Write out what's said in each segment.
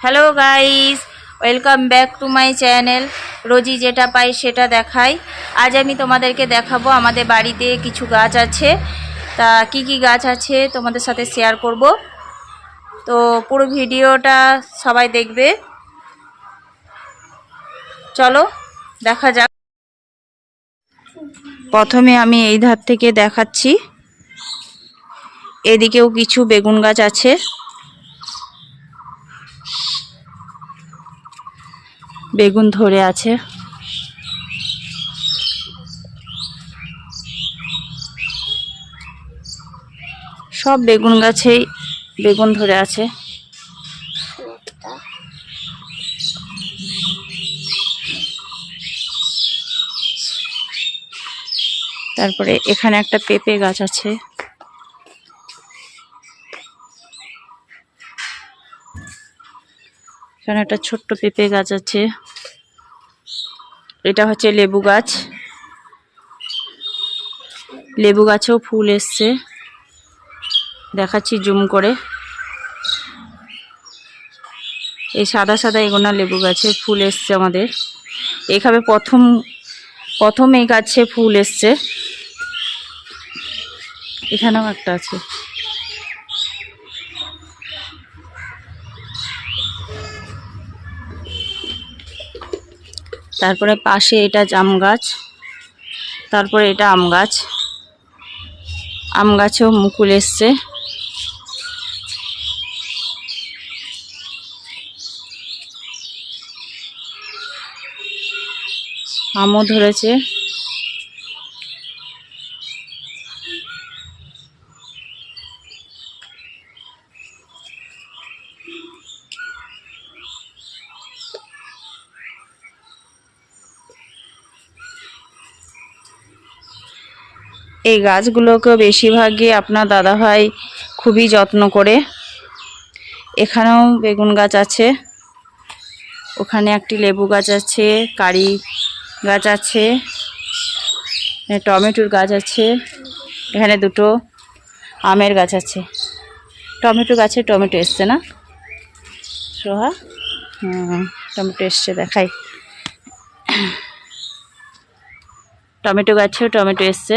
Hello guys welcome back to my channel রোজি যেটা পাই সেটা দেখাই। আজ আমি তোমাদেরকে দেখাবো আমাদের বাড়িতে কিছু গাছ আছে। তা কি কি গাছ আছে তোমাদের সাথে শেয়ার করব। তো পুরো ভিডিওটা সবাই দেখবে। চলো, দেখা যাক। প্রথমে আমি এই ধার থেকে দেখাচ্ছি। এদিকেও কিছু বেগুন গাছ আছে। বেগুন ধরে আছে। সব বেগুন গাছেই বেগুন ধরে আছে। তারপরে এখানে একটা পেঁপে গাছ আছে। এখানে একটা ছোট্ট পেঁপে গাছ আছে। এটা হচ্ছে লেবু গাছ। লেবু গাছেও ফুল এসছে। দেখাচ্ছি জুম করে। এই সাদা সাদা এগোনা লেবু গাছে ফুল এসছে আমাদের। এইভাবে প্রথম প্রথম এই গাছে ফুল এসছে। এখানেও একটা আছে। তারপরে পাশে এটা জাম গাছ, তারপরে এটা আম গাছ। আম গাছেও মুকুল এসছে। আমও ধরেছে। এই গাছগুলোকে বেশিরভাগই আপনার দাদাভাই খুবই যত্ন করে। এখানেও বেগুন গাছ আছে। ওখানে একটি লেবু গাছ আছে, কারি গাছ আছে টমেটোর গাছ আছে, এখানে দুটো আমের গাছ আছে। টমেটো গাছে টমেটো এসছে না? সোহা? টমেটো এসছে, দেখাই। টমেটো গাছেও টমেটো এসছে।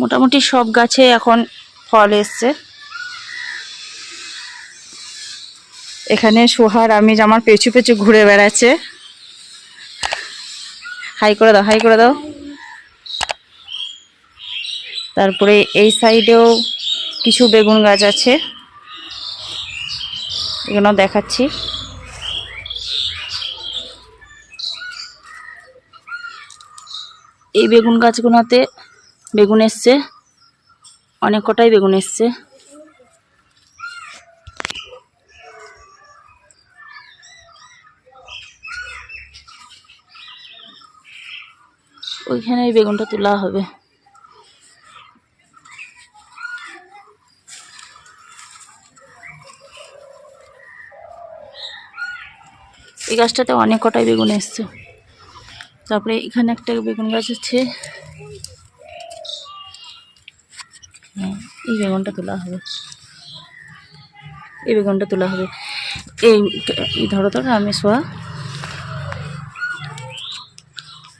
মোটামুটি সব গাছে এখন ফল এসছে। এখানে সোহার আমি আমার পেছু পেছু ঘুরে বেড়াচ্ছে। হাই করে দাও, হাই করে দাও। তারপরে এই সাইডেও কিছু বেগুন গাছ আছে। এগুলো দেখাচ্ছি। এই বেগুন গাছগুলোতে বেগুন এসছে। অনেক কটাই বেগুন এসছে। ওইখানে এই বেগুনটা তোলা হবে। এই গাছটাতে অনেক কটাই বেগুন এসছে। তারপরে এখানে একটা বেগুন গাছ আছে হ্যাঁ, এই বেগুনটা তোলা হবে। এই বেগুনটা তোলা হবে। এই ধরো ধরো আমি শোয়া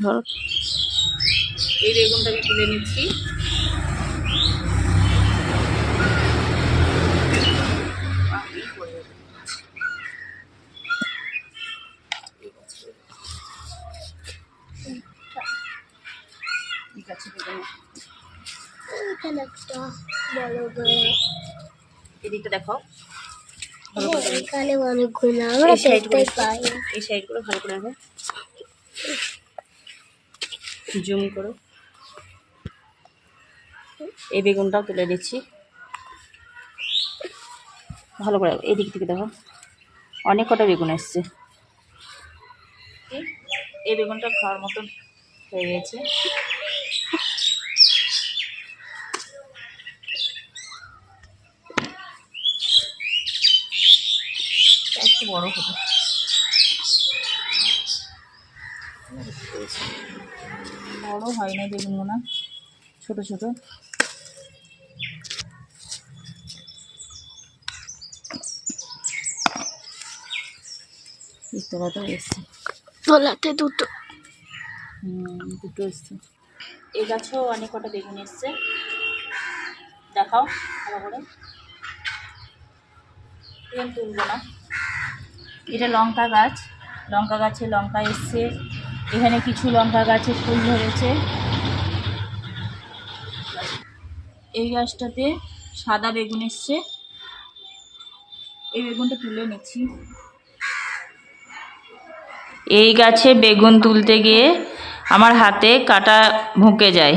ধরো। এই বেগুনটা আমি তুলে নিচ্ছি ঠিক আছে বেগুন এখানে একটা বড় এদিকটা দেখো। এখানে অনেকগুলো আমরা এই সাইডগুলো দেখতে পাই। এই সাইডগুলো ভালো করে জুম করো। এই বেগুনটাও তুলে দিচ্ছি। ভালো করে এই দিক থেকে দেখো। অনেক কটা বেগুন এসছে। এই বেগুনটা খাওয়ার মতন হয়ে গেছে। একটু বড় হবে বড় হয় না বেগুনগুলো ছোট ছোট। এসছে। তোলাতে দুটো। হুম, দুটো এসছে। এই গাছেও অনেক কটা বেগুন এসছে। দেখাও ভালো করে। তুলবো না। এটা লঙ্কা গাছ। লঙ্কা গাছে লঙ্কা এসছে। এখানে কিছু লঙ্কা গাছে ফুল ধরেছে। এই গাছটাতে সাদা বেগুন এসছে। এই বেগুনটা তুলে নিচ্ছি। এই গাছে বেগুন তুলতে গিয়ে আমার হাতে কাটা ভুঁকে যায়।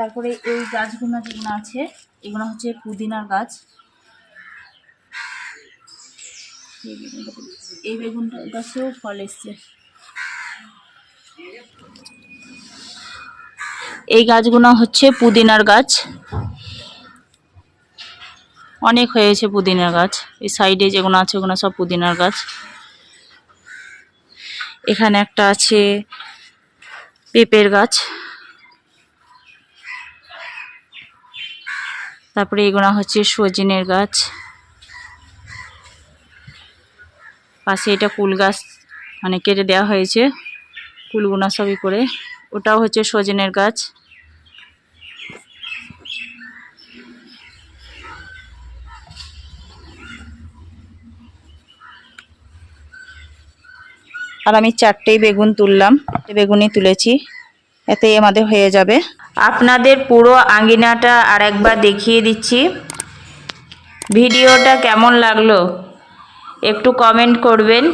তারপরে এই গাছগুলো যেগুলো আছে, এগুলো হচ্ছে পুদিনার গাছ। এই বেগুনটা- গাছেও ফল এসছে। এই গাছগুলো হচ্ছে পুদিনার গাছ। অনেক হয়েছে পুদিনার গাছ। এই সাইডে যেগুলো আছে, ওগুলো সব পুদিনার গাছ। এখানে একটা আছে পেঁপের গাছ। তারপরে এগুলো হচ্ছে সজিনের গাছ। পাশে এটা কুল গাছ মানে কেটে দেওয়া হয়েছে কুলগুনা সবই করে। ওটাও হচ্ছে সজনের গাছ। আর আমি চারটেই বেগুন তুললাম, বেগুনই তুলেছি, এতেই আমাদের হয়ে যাবে। আপনাদের পুরো আঙ্গিনাটা আরেকবার দেখিয়ে দিচ্ছি। ভিডিওটা কেমন লাগল একটু কমেন্ট করবেন।